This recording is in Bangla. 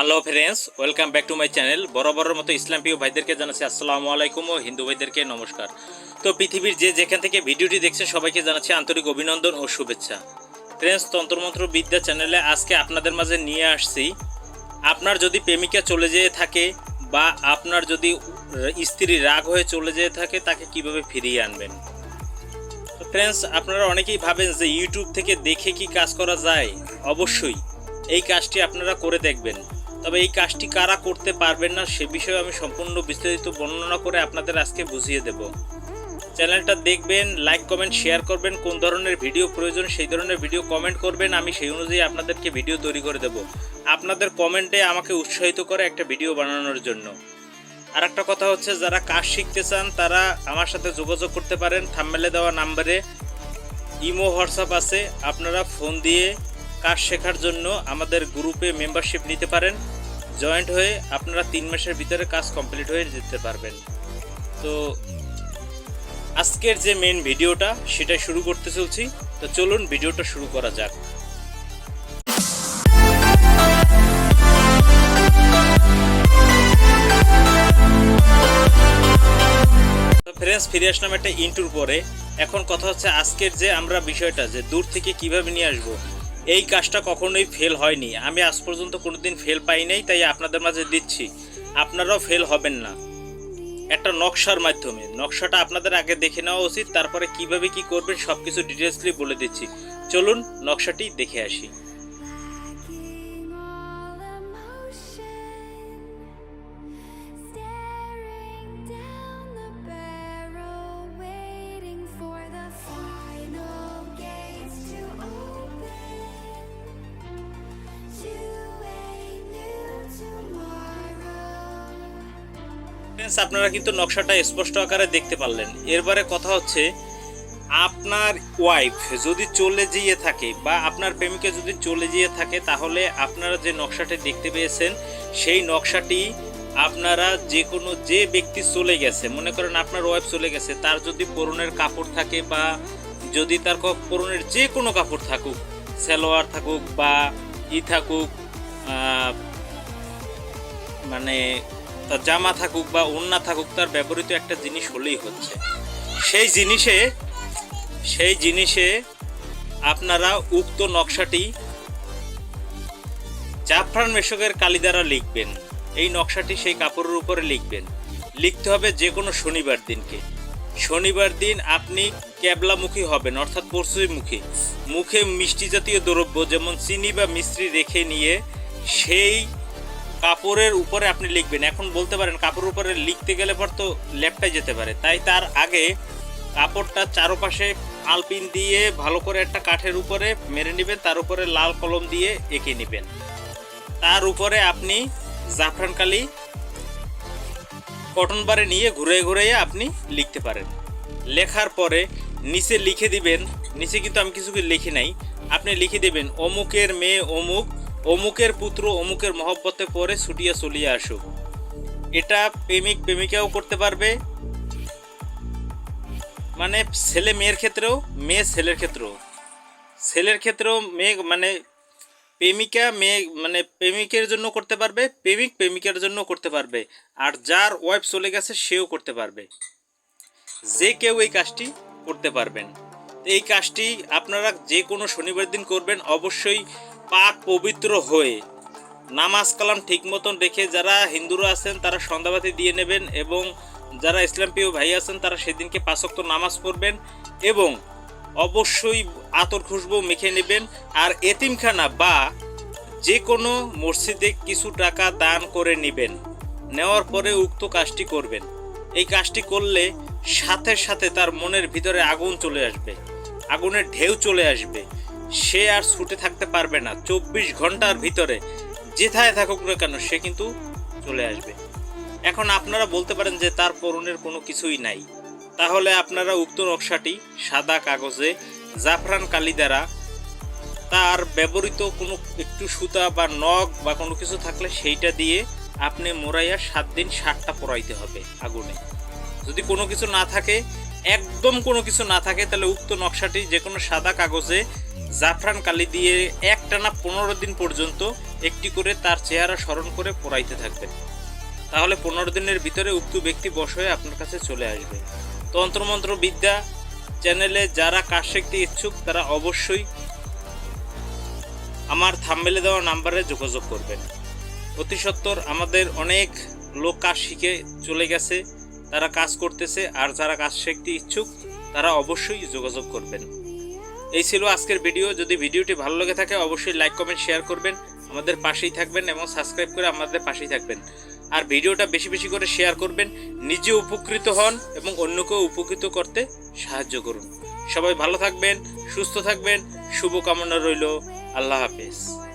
Hello friends welcome back to my channel বরাবরের মতো ইসলাম প্রিয় ভাইদেরকে জানাচ্ছি আসসালামু আলাইকুম ও হিন্দু ভাইদেরকে নমস্কার। তো পৃথিবীর যে যেখান থেকে ভিডিওটি দেখছেন, সবাইকে জানাচ্ছি আন্তরিক অভিনন্দন ও শুভেচ্ছা। ফ্রেন্ডস তন্ত্রমন্ত্র বিদ্যা চ্যানেলে আজকে আপনাদের মাঝে নিয়ে আসছি, আপনার যদি প্রেমিকা চলে যেয়ে থাকে বা আপনার যদি স্ত্রী রাগ হয়ে চলে যেয়ে থাকে, তাকে কীভাবে ফিরিয়ে আনবেন? ফ্রেন্ডস আপনারা অনেকেই ভাবেন যে ইউটিউব থেকে দেখে কি কাজ করা যায়? অবশ্যই। এই কাজটি আপনারা করে দেখবেন। তবে এই কাজটি কারা করতে পারবেন না সে বিষয়ে আমি সম্পূর্ণ বিস্তারিত বর্ণনা করে আপনাদের আজকে বুঝিয়ে দেব। চ্যানেলটা দেখবেন, লাইক, কমেন্ট, শেয়ার করবেন, কোন ধরনের ভিডিও প্রয়োজন সেই ধরনের ভিডিও কমেন্ট করবেন, আমি সেই অনুযায়ী আপনাদেরকে ভিডিও তৈরি করে দেব। আপনাদের কমেন্টে আমাকে উৎসাহিত করে একটা ভিডিও বানানোর জন্য। আর একটা কথা হচ্ছে, যারা কাজ শিখতে চান, তারা আমার সাথে যোগাযোগ করতে পারেন। থাম্মেলে দেওয়া নাম্বারে ইমো, হোয়াটসঅ্যাপ আছে। আপনারা ফোন দিয়ে কাজ শেখার জন্য আমাদের গ্রুপে মেম্বারশিপ নিতে পারেন। জয়েন্ট হয়ে আপনারা তিন মাসের ভিতরে কাজ কমপ্লিট হয়ে যেতে পারবেন। তো আজকের যে মেন ভিডিওটা সেটা শুরু করতে চলছি। তো চলুন ভিডিওটা শুরু করা যাক। ফ্রেন্ডস ফিরে আসলাম একটা ইন্টুর পরে। এখন কথা হচ্ছে আজকের যে আমরা বিষয়টা, যে দূর থেকে কীভাবে নিয়ে আসব এই কাজটা কখনোই ফেল হয়নি। আমি আজ পর্যন্ত কোনো দিন ফেল পাই নাই, তাই আপনাদের মাঝে দিচ্ছি। আপনারাও ফেল হবেন না। একটা নকশার মাধ্যমে। নকশাটা আপনাদের আগে দেখে নেওয়া উচিত, তারপরে কীভাবে কি করবেন সব কিছু ডিটেলসলি বলে দিচ্ছি। চলুন নকশাটি দেখে আসি। Friends, আপনারা কিন্তু নকশাটা স্পষ্ট আকারে দেখতে পারলেন। এরবারে কথা হচ্ছে আপনার ওয়াইফ যদি চলে যেয়ে থাকে বা আপনার প্রেমিকা যদি চলে যেয়ে থাকে তাহলে আপনারা যে নকশাটি দেখতে পেয়েছেন সেই নকশাটি আপনারা যে কোনো যে ব্যক্তি চলে গেছে মনে করেন আপনার ওয়াইফ চলে গেছে তার যদি পরনের কাপড় থাকে বা যদি তার পরনের যে কোনো কাপড় থাকুক সালোয়ার থাকুক বা ই থাকুক মানে তার জামা থাকুক বা ওড়না থাকুক, তার ব্যবহৃত একটা জিনিস হলেই হচ্ছে। সেই জিনিসে সেই জিনিসে আপনারা উক্ত নকশাটি জাফরান মেশকের কালি দ্বারা লিখবেন। এই নকশাটি সেই কাপড়ের উপরে লিখবেন। লিখতে হবে যে কোনো শনিবার দিনকে। শনিবার দিন আপনি ক্যাবলামুখী হবেন, অর্থাৎ পরশুমুখী। মুখে মিষ্টি জাতীয় দ্রব্য, যেমন চিনি বা মিশ্রি রেখে নিয়ে সেই কাপড়ের উপরে আপনি লিখবেন। এখন বলতে পারেন কাপড়ের উপরে লিখতে গেলে পর তো লেপটাই যেতে পারে। তাই তার আগে কাপড়টা চারপাশে আলপিন দিয়ে ভালো করে একটা কাঠের উপরে মেরে নেবেন, তার উপরে লাল কলম দিয়ে এঁকে নেবেন। তার উপরে আপনি জাফরান কালি কটন বারে নিয়ে ঘুরে ঘুরে আপনি লিখতে পারেন। লেখার পরে নিচে লিখে দিবেন। নিচে কিন্তু আমি কিছু লিখি নাই। আপনি লিখে দিবেন, অমুকের মেয়ে অমুক অমুকের পুত্র অমুকের মহব্বতে পরে ছুটিয়া চলিয়া আসুক এটা প্রেমিক প্রেমিকাও করতে পারবে। মানে ছেলে মেয়ের ক্ষেত্রেও, মেয়ে ছেলের ক্ষেত্রেও। ছেলের ক্ষেত্রেও মেয়ে মানে প্রেমিকা মেয়ে মানে প্রেমিকের জন্য করতে পারবে, প্রেমিক প্রেমিকার জন্য করতে পারবে। আর যার ওয়াইফ চলে গেছে, সেও করতে পারবে। যে কেউ এই কাজটি করতে পারবেন। এই কাজটি আপনারা যে কোনো শনিবার দিন করবেন, অবশ্যই পাক পবিত্র হয়ে নামাজ কালাম ঠিক মতন রেখে যারা হিন্দুরা আছেন, তারা সন্ধ্যাবাতি দিয়ে নেবেন এবং যারা ইসলাম প্রিয় ভাই আছেন, তারা সেদিনকে পাঁচক্ত নামাজ পড়বেন এবং অবশ্যই আতর খুশবু মেখে নেবেন। আর এতিমখানা বা যে কোনো মসজিদে কিছু টাকা দান করে নেবেন, নেওয়ার পরে উক্ত কাজটি করবেন। এই কাজটি করলে সাথে সাথে তার মনের ভিতরে আগুন চলে আসবে। আগুনের ঢেউ চলে আসবে। সে আর ছুটে থাকতে পারবে না। চব্বিশ ঘণ্টার ভিতরে, যেথায় থাকুক না কেন, সে কিন্তু চলে আসবে। এখন আপনারা বলতে পারেন যে তার পরনের কোনো কিছুই নাই। তাহলে আপনারা উক্ত নকশাটি সাদা কাগজে জাফরান কালি দ্বারা তার ব্যবহৃত কোনো একটু সুতা বা নখ বা কোনো কিছু থাকলে সেইটা দিয়ে আপনি মোরাইয়া সাত দিন সাতটা পরাইতে হবে আগুনে। যদি কোনো কিছু না থাকে একদম কোনো কিছু না থাকে, তাহলে উক্ত নকশাটি যে কোনো সাদা কাগজে জাফরান কালি দিয়ে একটানা পনেরো দিন পর্যন্ত একটি করে তার চেহারা স্মরণ করে পড়াইতে থাকবেন তাহলে পনেরো দিনের ভিতরে উক্ত ব্যক্তি বশ হয়ে আপনার কাছে চলে আসবে। তন্ত্রমন্ত্র বিদ্যা চ্যানেলে যারা কাজ শিখতে ইচ্ছুক, তারা অবশ্যই আমার থাম্বেলে দেওয়া নাম্বারে যোগাযোগ করবেন। অতি সত্বর আমাদের অনেক লোক কাজ শিখে চলে গেছে। তারা কাজ করতেছে আর যারা কাজ শিখতে ইচ্ছুক, তারা অবশ্যই যোগাযোগ করবেন। এই ছিল আজকের ভিডিও। যদি ভিডিওটি ভালো লেগে থাকে, অবশ্যই লাইক, কমেন্ট, শেয়ার করবেন। আমাদের পাশেই থাকবেন এবং সাবস্ক্রাইব করে আমাদের পাশেই থাকবেন। আর ভিডিওটা বেশি বেশি করে শেয়ার করবেন, নিজে উপকৃত হন এবং অন্যকেও উপকৃত করতে সাহায্য করুন। সবাই ভালো থাকবেন, সুস্থ থাকবেন, শুভকামনা রইল। আল্লাহ হাফেজ।